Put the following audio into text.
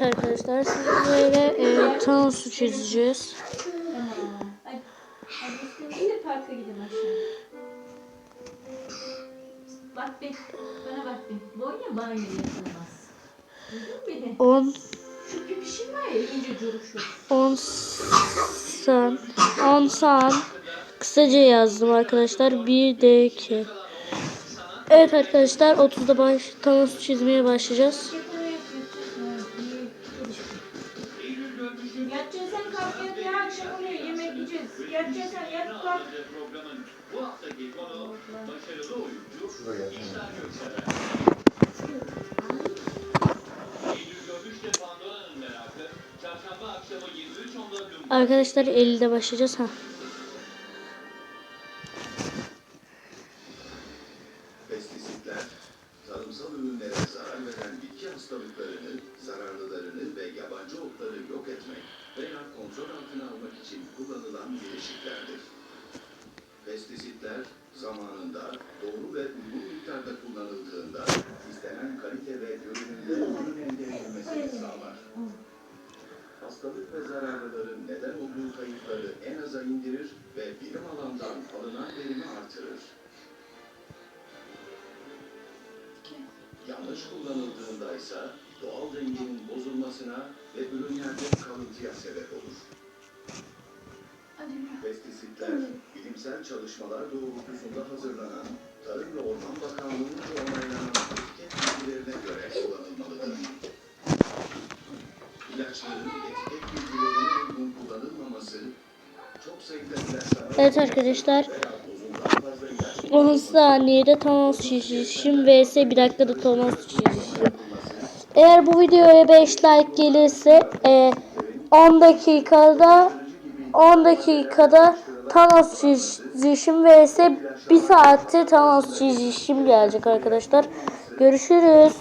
Evet arkadaşlar sizlere e, Thanos'u çizeceğiz. Parka gidin aşağı. Bak be. Bana bak be. Boyuna banyo yapılmaz. Duydun mu beni? 10 Şu pipişin var ya iyice curuşu. 10 san 10 san kısaca yazdım arkadaşlar 1 d 2 Evet arkadaşlar 30'da baş Thanos çizmeye başlayacağız. Yat ya akşam oluyor yemek yiyeceğiz. Yatacaksan yat kalk. programın bu haftaki konu başarılı oyuncu İhsan Göksever. Eylül Göbüş'te Pandora'nın merakı çarşamba akşamı 23.10'da Bloomberg Arkadaşlar 50'de başlayacağız ha. Pestisitler, tarımsal ürünlere zarar veren bitki hastalıklarını, zararlılarını ve yabancı otları yok etmek kullanılan bileşiklerdir. Pestisitler zamanında doğru ve uygun miktarda kullanıldığında istenen kalite ve görünümde ürün elde edilmesini sağlar. Hastalık ve zararlıların neden olduğu kayıpları en aza indirir ve bilim alandan alınan verimi artırır. Yanlış kullanıldığında ise doğal dengenin bozulmasına ve ürünlerde kalıntıya sebep olur. Pestisitler, bilimsel çalışmalar doğrultusunda hazırlanan, Tarım ve Orman Bakanlığı'nca onaylanan etiket bilgilerine göre kullanılmalıdır. İlaçların etiket bilgilerine uygun kullanılmaması, çok sayıda Evet arkadaşlar veya dozundan fazla ilaç 10 saniyede Thanos çizişim vs bir dakikada Thanos çizişim. Eğer bu videoya 5 like gelirse e, 10 dakikada 10 dakikada Thanos çizişim vs 1 saatte Thanos çizişim gelecek arkadaşlar. Görüşürüz.